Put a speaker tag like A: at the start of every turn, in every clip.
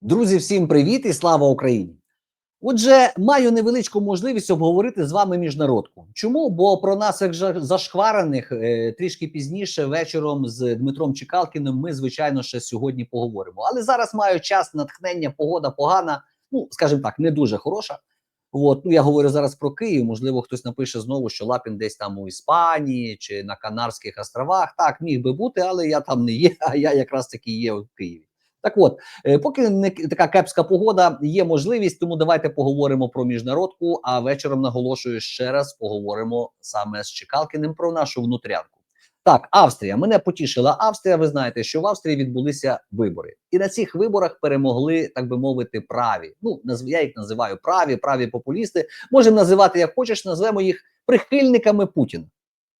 A: Друзі, всім привіт і слава Україні! Отже, маю невеличку можливість обговорити з вами міжнародку. Чому? Бо про нас, як зашкварених, е, трішки пізніше вечором з Дмитром Чекалкіним ми, звичайно, ще сьогодні поговоримо. Але зараз маю час, натхнення, погода погана, ну, скажімо так, не дуже хороша. От, ну я говорю зараз про Київ. Можливо, хтось напише знову, що Лапін десь там у Іспанії чи на Канарських островах. Так, міг би бути, але я там не є, а я якраз таки є в Києві. Так от, Е, Поки не така кепська погода, є можливість, тому давайте поговоримо про міжнародку. А вечором наголошую ще раз поговоримо саме з Чекалкіним про нашу внутрянку. Так, Австрія. Мене потішила Австрія. Ви знаєте, що в Австрії відбулися вибори, і на цих виборах перемогли, так би мовити, праві. Ну я їх називаю праві, праві популісти. Можемо називати як хочеш, назвемо їх прихильниками Путіна.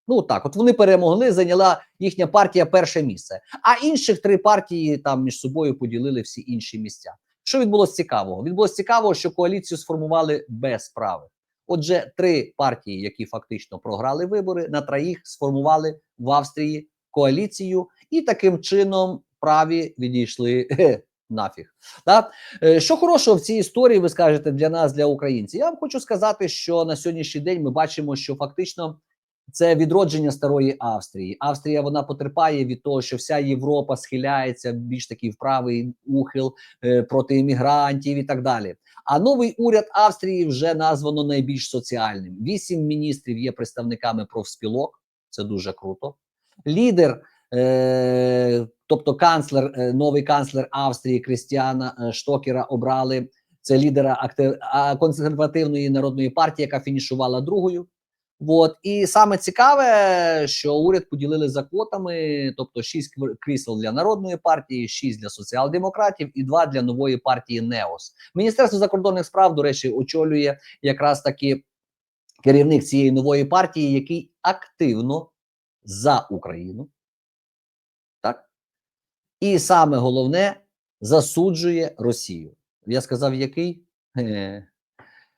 A: Ну так, от вони перемогли, зайняла їхня партія перше місце. А інших три партії там між собою поділили всі інші місця. Що відбулося цікавого? Відбулося цікавого, що коаліцію сформували без правих. Отже, три партії, які фактично програли вибори, на троїх сформували в Австрії коаліцію, і таким чином праві відійшли нафіг. Так? Е, Що хорошого в цій історії, ви скажете для нас, для українців? Я вам хочу сказати, що на сьогоднішній день ми бачимо, що фактично це відродження старої Австрії. Австрія вона потерпає від того, що вся Європа схиляється більш такий в правий ухил е, проти іммігрантів і так далі. А новий уряд Австрії вже названо найбільш соціальним. Вісім міністрів є представниками профспілок. Це дуже круто. Лідер, е, тобто канцлер, е, новий канцлер Австрії Крістіана е, Штокера обрали. Це лідера актив, консервативної народної партії, яка фінішувала другою. От і саме цікаве, що уряд поділили за квотами, тобто 6 крісел для народної партії, 6 для соціал-демократів і 2 для нової партії НЕОС. Міністерство закордонних справ, до речі, очолює якраз таки керівник цієї нової партії, який активно за Україну. Так? І саме головне засуджує Росію. Я сказав, який?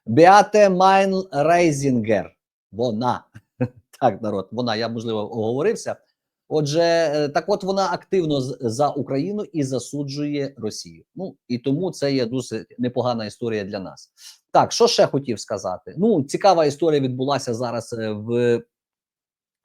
A: Беате Майн Рейзінгер. Вона. Так, народ, вона, я можливо оговорився. Отже, е, так от вона активно за Україну і засуджує Росію. Ну і тому це є дуже непогана історія для нас. Так, що ще хотів сказати? Ну, цікава історія відбулася зараз е, в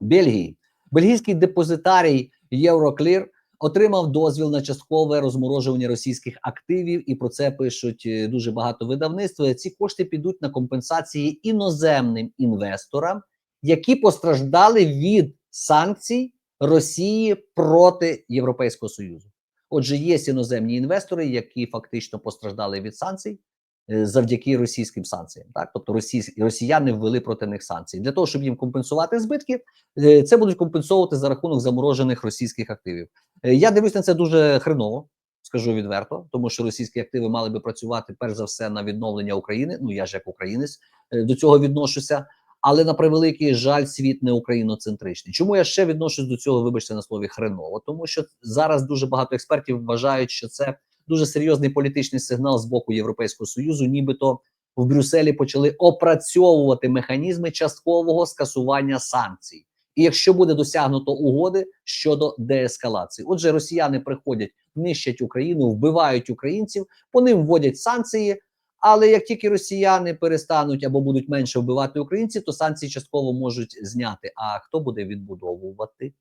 A: Бельгії. Бельгійський депозитарій Euroclear отримав дозвіл на часткове розморожування російських активів, і про це пишуть е, дуже багато видавництв. Ці кошти підуть на компенсації іноземним інвесторам, які постраждали від санкцій Росії проти Європейського Союзу. Отже, є іноземні інвестори, які фактично постраждали від санкцій. Е, Завдяки російським санкціям, так тобто російсь- росіяни ввели проти них санкції для того, щоб їм компенсувати збитки, е, це будуть компенсовувати за рахунок заморожених російських активів. Е, Я дивлюсь на це дуже хреново, скажу відверто, тому що російські активи мали би працювати перш за все на відновлення України. Ну я ж як українець до цього відношуся. Але на превеликий жаль, світ не україноцентричний. Чому я ще відношусь до цього? Вибачте на слові хреново, тому що зараз дуже багато експертів вважають, що це дуже серйозний політичний сигнал з боку Європейського союзу, нібито в Брюсселі почали опрацьовувати механізми часткового скасування санкцій. І якщо буде досягнуто угоди щодо деескалації, отже, росіяни приходять, нищать Україну, вбивають українців, по ним вводять санкції. Але як тільки росіяни перестануть або будуть менше вбивати українців, то санкції частково можуть зняти. А хто буде відбудовувати?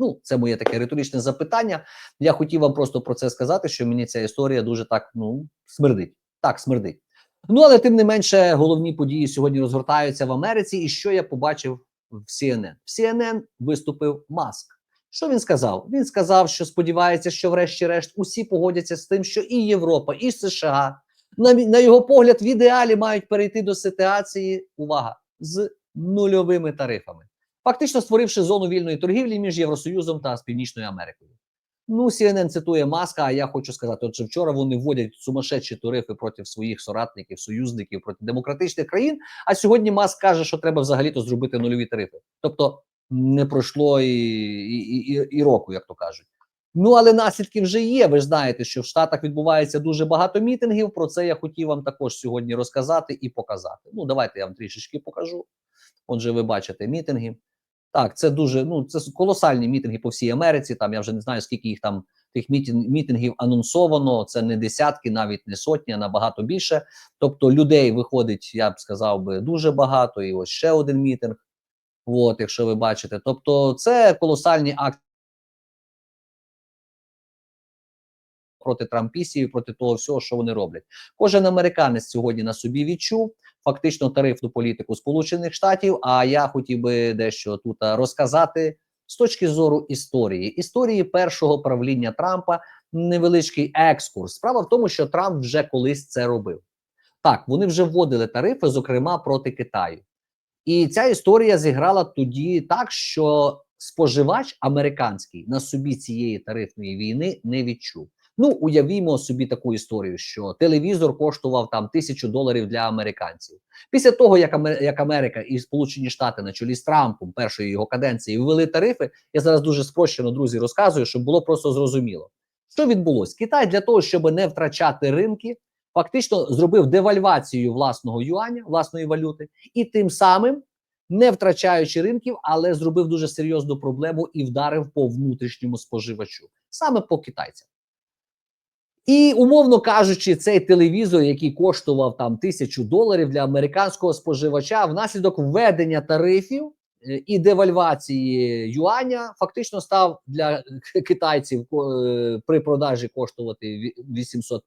A: Ну, це моє таке риторичне запитання. Я хотів вам просто про це сказати, що мені ця історія дуже так ну смердить. Так, смердить. Ну але тим не менше, головні події сьогодні розгортаються в Америці. І що я побачив в CNN? В CNN виступив Маск. Що він сказав? Він сказав, що сподівається, що врешті-решт усі погодяться з тим, що і Європа, і США на, на його погляд в ідеалі мають перейти до ситуації. Увага з нульовими тарифами, фактично створивши зону вільної торгівлі між Євросоюзом та Північною Америкою. Ну, CNN цитує Маска. А я хочу сказати, от що вчора вони вводять сумасшедші тарифи проти своїх соратників, союзників, проти демократичних країн. А сьогодні Маск каже, що треба взагалі-то зробити нульові тарифи. Тобто не пройшло і, і, і, і року, як то кажуть. Ну але наслідки вже є. Ви ж знаєте, що в Штатах відбувається дуже багато мітингів. Про це я хотів вам також сьогодні розказати і показати. Ну, давайте я вам трішечки покажу. Отже, ви бачите мітинги. Так, це дуже ну це колосальні мітинги по всій Америці. Там я вже не знаю, скільки їх там Тих мітин- мітингів анонсовано. Це не десятки, навіть не сотні, а набагато більше. Тобто людей виходить, я б сказав би, дуже багато. І ось ще один мітинг. От, якщо ви бачите, тобто це колосальні акції проти трампісів, проти того всього, що вони роблять. Кожен американець сьогодні на собі відчув фактично тарифну політику Сполучених Штатів. А я хотів би дещо тут розказати з точки зору історії. Історії першого правління Трампа невеличкий екскурс. Справа в тому, що Трамп вже колись це робив. Так, вони вже вводили тарифи, зокрема проти Китаю. І ця історія зіграла тоді так, що споживач американський на собі цієї тарифної війни не відчув. Ну, уявімо собі таку історію, що телевізор коштував там тисячу доларів для американців. Після того, як, Америка і Сполучені Штати на чолі з Трампом першої його каденції ввели тарифи, я зараз дуже спрощено, друзі, розказую, щоб було просто зрозуміло. Що відбулося? Китай для того, щоб не втрачати ринки, фактично зробив девальвацію власного юаня, власної валюти, і тим самим, не втрачаючи ринків, але зробив дуже серйозну проблему і вдарив по внутрішньому споживачу, саме по китайцям. І умовно кажучи, цей телевізор, який коштував там тисячу доларів для американського споживача, внаслідок введення тарифів е, і девальвації юаня, фактично став для китайців е, при продажі коштувати 800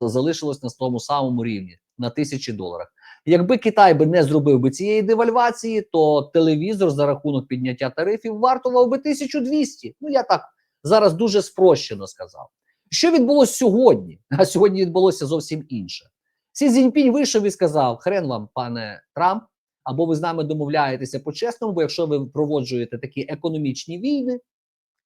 A: залишилось на тому самому рівні на тисячі доларах. Якби Китай би не зробив би цієї девальвації, то телевізор за рахунок підняття тарифів вартував би 1200. Ну я так зараз дуже спрощено сказав. Що відбулося сьогодні? А сьогодні відбулося зовсім інше. Сі Цзіньпінь вийшов і сказав: Хрен вам, пане Трамп, або ви з нами домовляєтеся по-чесному, бо якщо ви впроводжуєте такі економічні війни,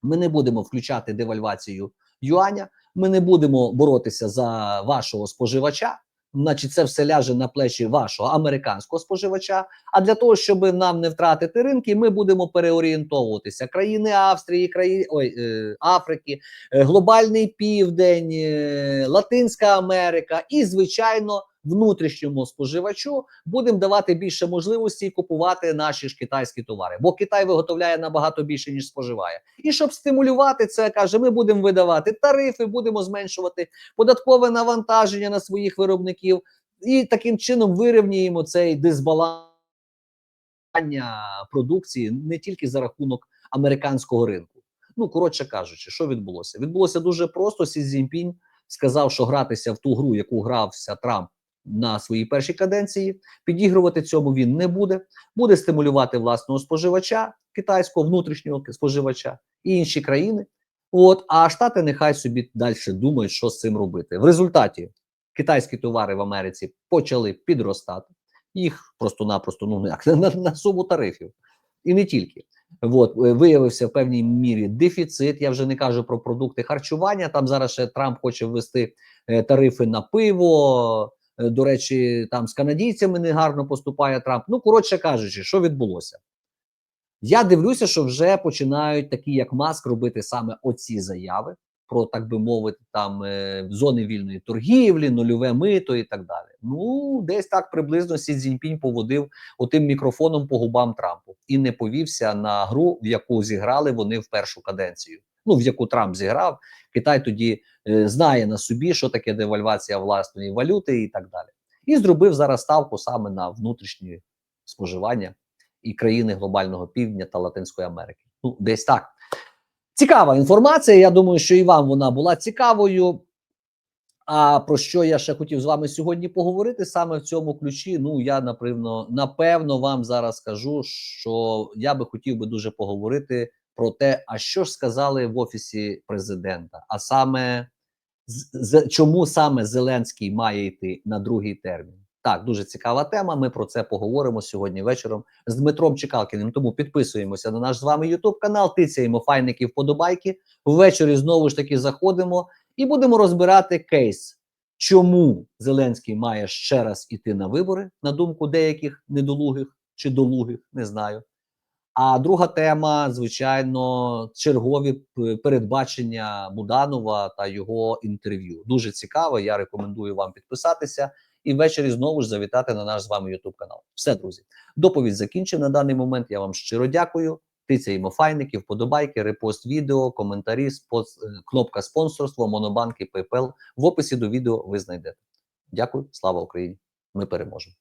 A: ми не будемо включати девальвацію юаня, ми не будемо боротися за вашого споживача. Значить, це все ляже на плечі вашого американського споживача. А для того, щоб нам не втратити ринки, ми будемо переорієнтовуватися. Країни Австрії, країни ой, е, Африки, е, глобальний південь, е, Латинська Америка і, звичайно, внутрішньому споживачу будемо давати більше можливостей купувати наші ж китайські товари, бо Китай виготовляє набагато більше ніж споживає. І щоб стимулювати це, каже, ми будемо видавати тарифи, будемо зменшувати податкове навантаження на своїх виробників, і таким чином вирівнюємо цей дисбаланс продукції не тільки за рахунок американського ринку. Ну коротше кажучи, що відбулося? Відбулося дуже просто. Сі Цзіньпінь сказав, що гратися в ту гру, яку грався Трамп на своїй першій каденції, підігрувати цьому він не буде. Буде стимулювати власного споживача китайського внутрішнього споживача і інші країни. От а штати нехай собі далі думають, що з цим робити. В результаті китайські товари в Америці почали підростати. Їх просто-напросто ну як на, на суму тарифів, і не тільки. От е, виявився в певній мірі дефіцит. Я вже не кажу про продукти харчування. Там зараз ще Трамп хоче ввести е, тарифи на пиво. Е, До речі, там з канадійцями негарно поступає Трамп. Ну, коротше кажучи, що відбулося? Я дивлюся, що вже починають такі, як Маск, робити саме оці заяви про, так би мовити, там е, зони вільної торгівлі, нульове мито і так далі. Ну, десь так приблизно Сі Цзіньпінь поводив отим мікрофоном по губам Трампу і не повівся на гру, в яку зіграли вони в першу каденцію. Ну, в яку Трамп зіграв. Китай тоді е, знає на собі, що таке девальвація власної валюти і так далі. І зробив зараз ставку саме на внутрішнє споживання і країни глобального півдня та Латинської Америки. Ну, десь так. Цікава інформація. Я думаю, що і вам вона була цікавою. А про що я ще хотів з вами сьогодні поговорити саме в цьому ключі? Ну я напевно, напевно вам зараз скажу, що я би хотів би дуже поговорити про те, а що ж сказали в офісі президента, а саме з, чому саме Зеленський має йти на другий термін. Так, дуже цікава тема. Ми про це поговоримо сьогодні вечором з Дмитром Чекалкіним. Тому підписуємося на наш з вами Ютуб канал, тицяємо файники вподобайки. Ввечері знову ж таки заходимо і будемо розбирати кейс, чому Зеленський має ще раз іти на вибори, на думку деяких недолугих чи долугих, не знаю. А друга тема, звичайно, чергові передбачення Буданова та його інтерв'ю. Дуже цікаво. Я рекомендую вам підписатися і ввечері знову ж завітати на наш з вами YouTube канал. Все, друзі, доповідь закінчена на даний момент. Я вам щиро дякую. Тицяємо файники, вподобайки, репост відео, коментарі, спос... е, кнопка спонсорства, монобанки, PayPal. В описі до відео ви знайдете. Дякую, слава Україні! Ми переможемо.